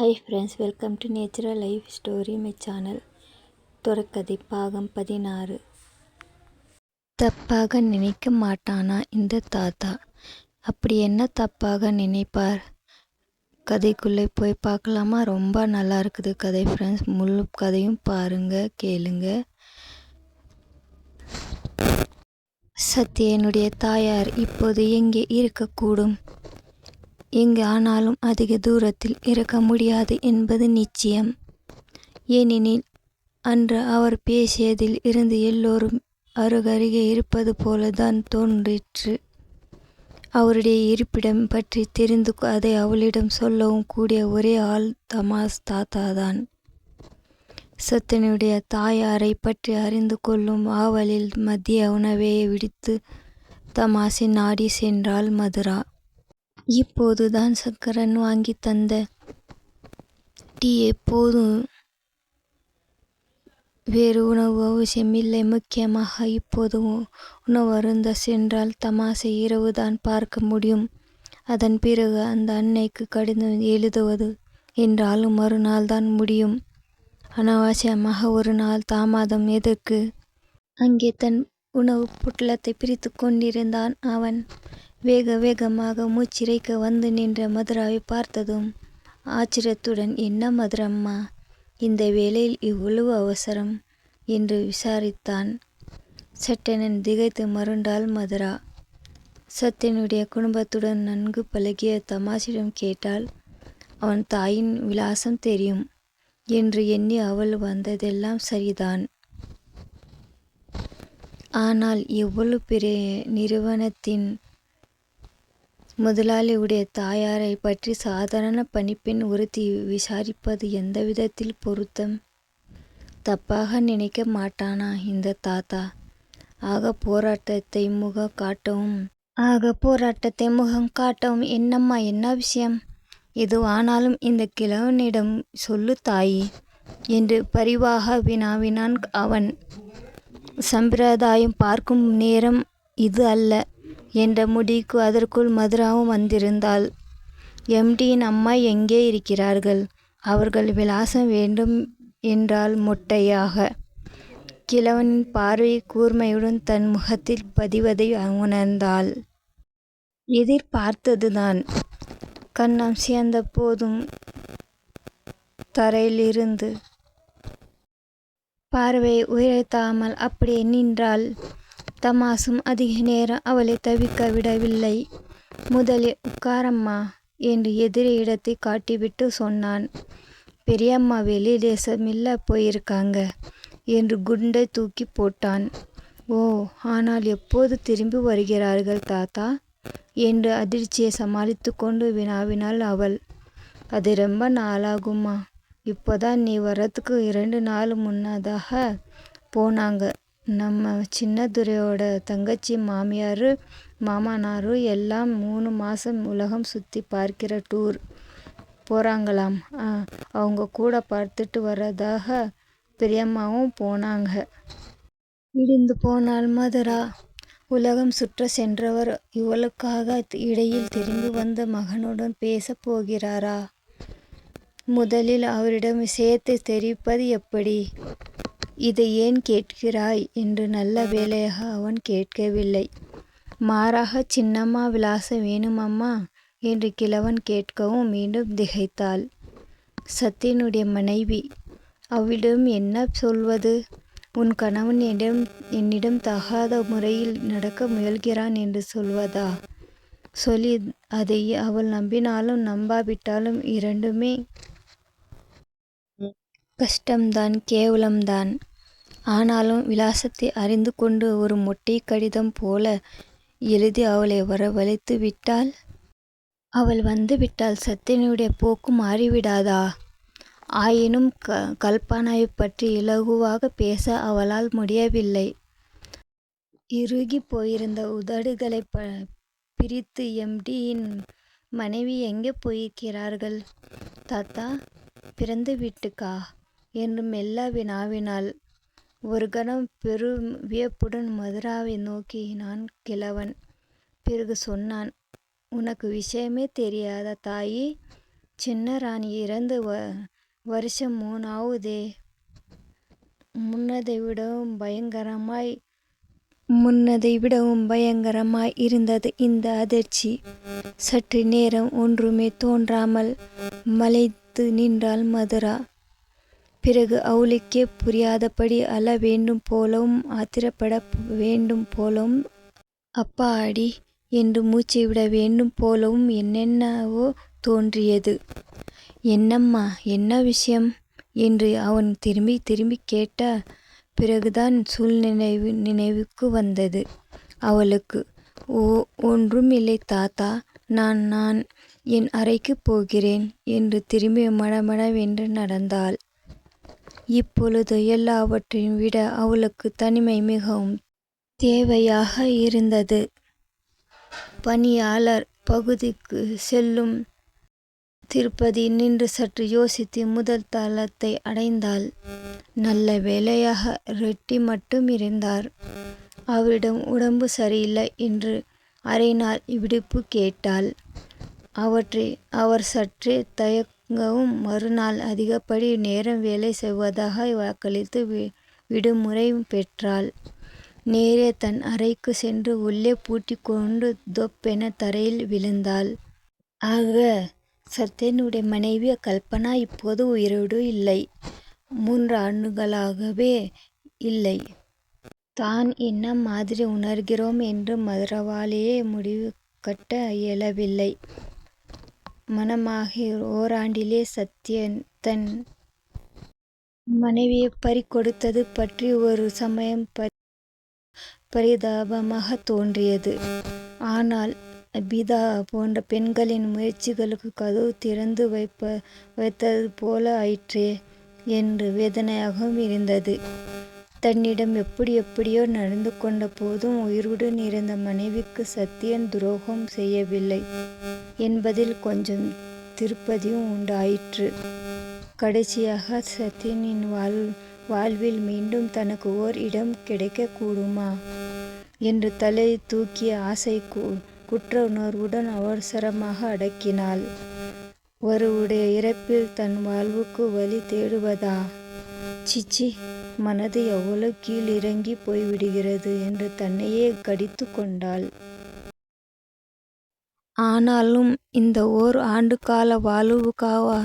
Hi friends welcome to natural life story my channel துறக்கதை பாகம் பதினாறு தப்பாக நினைக்க மாட்டானா இந்த தாத்தா? அப்படி என்ன தப்பாக நினைப்பார்? கதைக்குள்ளே போய் பார்க்கலாமா? ரொம்ப நல்லா இருக்குது கதை ஃப்ரெண்ட்ஸ் முழு கதையும் பாருங்க கேளுங்க. சத்யனுடைய தாயார் இப்போது எங்கே இருக்கக்கூடும்? எங்கு ஆனாலும் அதிக தூரத்தில் இருக்க முடியாது என்பது நிச்சயம். ஏனெனில் அன்று அவர் பேசியதில் இருந்து எல்லோரும் அருகருகே இருப்பது போலதான் தோன்றிற்று. அவருடைய இருப்பிடம் பற்றி தெரிந்து அதை அவளிடம் சொல்லவும் கூடிய ஒரே ஆள் தமாஸ் தாத்தாதான். சத்தனுடைய தாயாரை பற்றி அறிந்து கொள்ளும் ஆவலில் மதிய உணவையை விடுத்து தமாஸின் நாடி சென்றாள் மதுரா. இப்போதுதான் சக்கரன் வாங்கி தந்த டீ எப்போதும் வேறு உணவு அவசியமில்லை. முக்கியமாக இப்போது உணவு அருந்த சென்றால் தமாசை இரவுதான் பார்க்க முடியும். அதன் பிறகு அந்த அன்னைக்கு கடிதம் எழுதுவது என்றாலும் மறுநாள் தான் முடியும். அனாவசியமாக ஒரு நாள் தாமதம் எதற்கு? அங்கே தன் உணவு புட்டலத்தை பிரித்து கொண்டிருந்தான் அவன். வேக வேகமாக மூச்சிறைக்க வந்து நின்ற மதுராவை பார்த்ததும் ஆச்சரியத்துடன் என்ன மதுரம்மா? இந்த வேளையில் இவ்வளவு அவசரம்? என்று விசாரித்தான். சட்டெனன் திகைத்து மருண்டாள் மதுரா. சத்தியனுடைய குடும்பத்துடன் நன்கு பழகிய தமாஷிடம் கேட்டால் அவன் தாயின் விலாசம் தெரியும் என்று எண்ணி அவள் வந்ததெல்லாம் சரிதான். ஆனால் எவ்வளவு பெரிய நிறுவனத்தின் முதலாளியுடைய தாயாரை பற்றி சாதாரண பணிப்பெண் ஒருத்தி விசாரிப்பது எந்த விதத்தில் பொருத்தம்? தப்பாக நினைக்க மாட்டானா இந்த தாத்தா? ஆக போராட்டத்தை முகம் காட்டவும். ஆக போராட்டத்தை முகம் காட்டவும் என்னம்மா என்ன விஷயம்? எதுவானாலும் இந்த கிழவனிடம் சொல்லு தாயி என்று பரிவாக வினாவினான் அவன். சம்பிரதாயம் பார்க்கும் நேரம் இது அல்ல. என்ற முடிக்கு அதற்குள் மதுராவும் வந்திருந்தாள். எம்டியின் அம்மா எங்கே இருக்கிறார்கள்? அவர்கள் விலாசம் வேண்டும் என்றால் மொட்டையாக. கிழவனின் பார்வை கூர்மையுடன் தன் முகத்தில் பதிவதை உணர்ந்தாள். எதிர்பார்த்ததுதான் கண்ணம் சேர்ந்த போதும் தரையிலிருந்து. பார்வையை உயர்த்தாமல் அப்படியே நின்றாள். தமாசும் அதிக நேரம் அவளை தவிக்க விடவில்லை. முதலில் உட்காரம்மா என்று எதிரே இடத்தை காட்டிவிட்டு சொன்னான். பெரியம்மா வெளி தேசமில்ல போயிருக்காங்க என்று குண்டை தூக்கி போட்டான். ஓ ஆனால் எப்போது திரும்பி வருகிறார்கள் தாத்தா? என்று அதிர்ச்சியை சமாளித்து கொண்டு வினாவினாள் அவள். அது ரொம்ப நாளாகுமா இப்போதான் நீ வர்றதுக்கு இரண்டு நாள் முன்னதாக போனாங்க. நம்ம சின்னதுரையோட தங்கச்சி மாமியார் மாமனார் எல்லாம் மூணு மாதம் உலகம் சுற்றி பார்க்கிற டூர் போகிறாங்களாம் அவங்க கூட பார்த்துட்டு வர்றதாக பெரியம்மாவும் போனாங்க. இடிந்து போனால் மதுரா. உலகம் சுற்ற சென்றவர் இவளுக்காக இடையில் திரும்பி வந்த மகனுடன் பேசப் போகிறாரா? முதலில் அவரிடம் விஷயத்தை தெரிவிப்பது எப்படி? இதை ஏன் கேட்கிறாய்? என்று நல்ல வேலையாக அவன் கேட்கவில்லை. மாறாக சின்னம்மா விலாசம் வேணுமம்மா என்று கிழவன் கேட்கவும் மீண்டும் திகைத்தாள். சத்தியனுடைய மனைவி அவளிடம் என்ன சொல்வது? உன் கணவன் என்னிடம் என்னிடம் தகாத முறையில் நடக்க முயல்கிறான் என்று சொல்வதா சொல்லி அதை அவள் நம்பினாலும் நம்பாவிட்டாலும் இரண்டுமே கஷ்டம்தான் கேவலம்தான். ஆனாலும் விலாசத்தை அறிந்து கொண்டு ஒரு மொட்டை கடிதம் போல எழுதி அவளை வரவழைத்து விட்டால் அவள் வந்துவிட்டால் சத்தியனுடைய போக்கு மாறிவிடாதா? ஆயினும் க கல்பனாவை பற்றி இலகுவாக பேச அவளால் முடியவில்லை. இறுகி போயிருந்த உதடுகளை ப பிரித்து எம்டியின் மனைவி எங்கே போயிருக்கிறார்கள்? தாத்தா பிறந்து வீட்டுக்கா? என்று மெல்ல வினாவினாள் ஒரு கணம் பெரும் வியப்புடன் மதுராவை நோக்கினான் கிழவன். பிறகு சொன்னான் உனக்கு விஷயமே தெரியாதா தாயி? சின்ன ராணி இறந்து வ வருஷம் மூணாவுதே. முன்னதை விடவும் பயங்கரமாய் முன்னதை விடவும் பயங்கரமாய் இருந்தது இந்த அதிர்ச்சி. சற்று நேரம் ஒன்றுமே தோன்றாமல் மலைத்து நின்றாள் மதுரா. பிறகு அவளுக்கே புரியாதபடி அழ வேண்டும் போலவும் ஆத்திரப்பட வேண்டும் போலவும் அப்பா அடி என்று மூச்சை விட வேண்டும் போலவும் என்னென்னவோ தோன்றியது. என்னம்மா என்ன விஷயம்? என்று அவன் திரும்பி திரும்பி கேட்ட பிறகுதான் சூழ்நினைவு நினைவுக்கு வந்தது அவளுக்கு. ஓ ஒன்றும் இல்லை தாத்தா. நான் நான் என் அறைக்கு போகிறேன் என்று திரும்பி மடமடவென்று நடந்தாள். இப்பொழுது எல்லாவற்றையும் விட அவளுக்கு தனிமை மிகவும் தேவையாக இருந்தது. பணியாளர் பகுதிக்கு செல்லும் திருப்பதி நின்று சற்று யோசித்து முதல் தளத்தை அடைந்தாள். நல்ல வேளையாக ரெட்டி மட்டும் இருந்தார். அவரிடம் உடம்பு சரியில்லை என்று அரை நாள் விடுப்பு கேட்டாள். அவற்றை அவர் சற்றே தயங்கவும் மறுநாள் அதிகப்படி நேரம் வேலை செய்வதாக வாக்களித்து வி விடுமுறை பெற்றாள். நேரே தன் அறைக்கு சென்று உள்ளே பூட்டிக்கொண்டு தொப்பென தரையில் விழுந்தாள். ஆக சத்யனுடைய மனைவி கல்பனா இப்போது உயிரோடு இல்லை. மூன்று ஆண்டுகளாகவே இல்லை. தான் என்ன மாதிரி உணர்கிறோம் என்று மதுராவாலேயே முடிவு கட்ட இயலவில்லை. மணமாகி ஓராண்டிலே சத்யன் தன் மனைவியைப் பறிக்கொடுத்தது பற்றி ஒரு சமயம் பரிதாபமாகத் தோன்றியது. ஆனால் அபிதா போன்ற பெண்களின் முயற்சிகளுக்கு கதவு திறந்து வைப்ப வைத்தது போல ஆயிற்றே என்று வேதனையாகவும் இருந்தது. தன்னிடம் எப்படி எப்படியோ நடந்து கொண்ட போதும் உயிருடன் இருந்த மனைவிக்கு சத்யன் துரோகம் செய்யவில்லை என்பதில் கொஞ்சம் திருப்பதியும் உண்டாயிற்று. கடைசியாக சத்யனின் வாழ்வில் மீண்டும் தனக்கு ஓர் இடம் கிடைக்கக் கூடுமா என்று தலை தூக்கிய ஆசை குற்ற உணர்வுடன் அவசரமாக அடக்கினாள். ஒருவுடைய இறப்பில் தன் வாழ்வுக்கு வழி தேடுவதா? சிச்சி மனது எவ்வளவு கீழ் இறங்கிப் போய்விடுகிறது என்று தன்னையே கடித்து கொண்டாள். ஆனாலும் இந்த ஓர் ஆண்டுகால வாழ்வுக்காகவா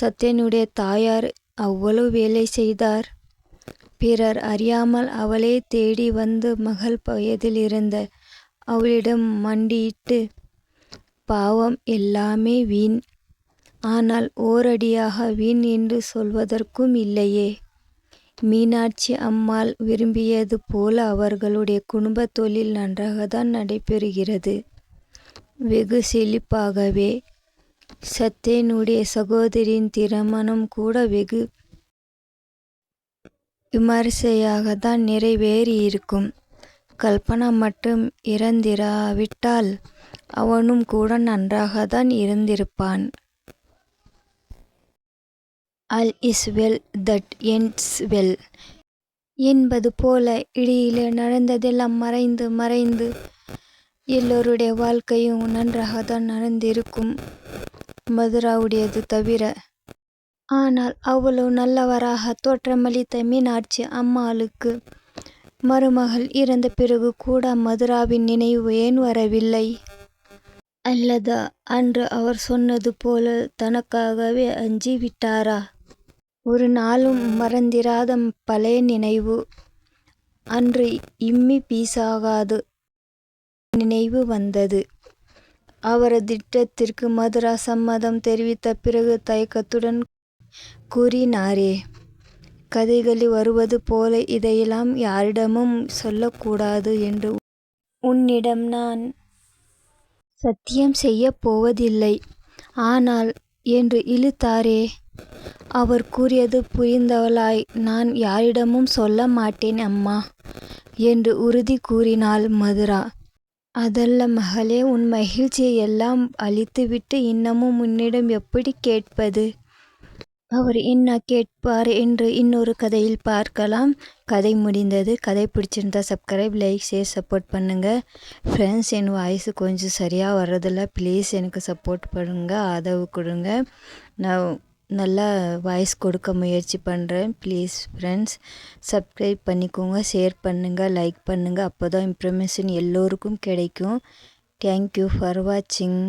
சத்யனுடைய தாயார் அவ்வளவு வேலை செய்தார்? பிறர் அறியாமல் அவளே தேடி வந்து மகள் வயதில் இருந்த அவளிடம் மண்டியிட்டு பாவம் எல்லாமே வீண். ஆனால் ஓரடியாக வீண் என்று சொல்வதற்கும் இல்லையே. மீனாட்சி அம்மாள் விரும்பியது போல அவர்களுடைய குடும்பத் தொழில் நன்றாகத்தான் நடைபெறுகிறது. வெகு செழிப்பாகவே. சத்யனுடைய சகோதரியின் திருமணம் கூட வெகு விமரிசையாகத்தான் நிறைவேறியிருக்கும். கல்பனா மட்டும் இறந்திராவிட்டால் அவனும் கூட நன்றாகத்தான் இருந்திருப்பான். All is well that ends well என்பது போல இடையிலே நடந்ததெல்லாம் மறைந்து மறைந்து எல்லோருடைய வாழ்க்கையும் நன்றாகத்தான் நடந்திருக்கும் மதுராவுடையது தவிர. ஆனால் அவ்வளவு நல்லவராக தோற்றமளித்த மீனாட்சி அம்மாளுக்கு மருமகள் இறந்த பிறகு கூட மதுராவின் நினைவு ஏன் வரவில்லை? அல்லது அன்று அவர் சொன்னது போல தனக்காகவே அஞ்சி விட்டாரா? ஒரு நாளும் மறந்திராத பழைய நினைவு. அன்று இம்மி பீசாகாது நினைவு வந்தது. அவரது திட்டத்திற்கு மதுரா சம்மதம் தெரிவித்த பிறகு தயக்கத்துடன் கூறினாரே. கதைகளில் வருவது போல இதையெல்லாம் யாரிடமும் சொல்லக்கூடாது என்று உன்னிடம் நான் சத்தியம் செய்யப் போவதில்லை. ஆனால் என்று இழுத்தாரே. அவர் கூறியது புரிந்தவளாய். நான் யாரிடமும் சொல்ல மாட்டேன் அம்மா என்று உறுதி கூறினாள் மதுரா. அதல்ல மகளே உன் மகிழ்ச்சியை எல்லாம் அழித்துவிட்டு இன்னமும் உன்னிடம் எப்படி கேட்பது? அவர் என்ன கேட்பார் என்று இன்னொரு கதையில் பார்க்கலாம். கதை முடிந்தது. கதை பிடிச்சிருந்தா சப்ஸ்கிரைப் லைக் ஷேர் சப்போர்ட் பண்ணுங்கள் ஃப்ரெண்ட்ஸ் என் வாய்ஸ் கொஞ்சம் சரியாக வர்றதில்ல. ப்ளீஸ் எனக்கு சப்போர்ட் பண்ணுங்கள் ஆதரவு கொடுங்க. நான் நல்லா வாய்ஸ் கொடுக்க முயற்சி பண்ணுறேன் ப்ளீஸ் ஃப்ரெண்ட்ஸ் சப்ஸ்கிரைப் பண்ணிக்கோங்க. ஷேர் பண்ணுங்கள் லைக் பண்ணுங்கள் அப்போ தான் இன்ஃபர்மேஷன் எல்லோருக்கும் கிடைக்கும். தேங்க்யூ ஃபார் வாட்சிங்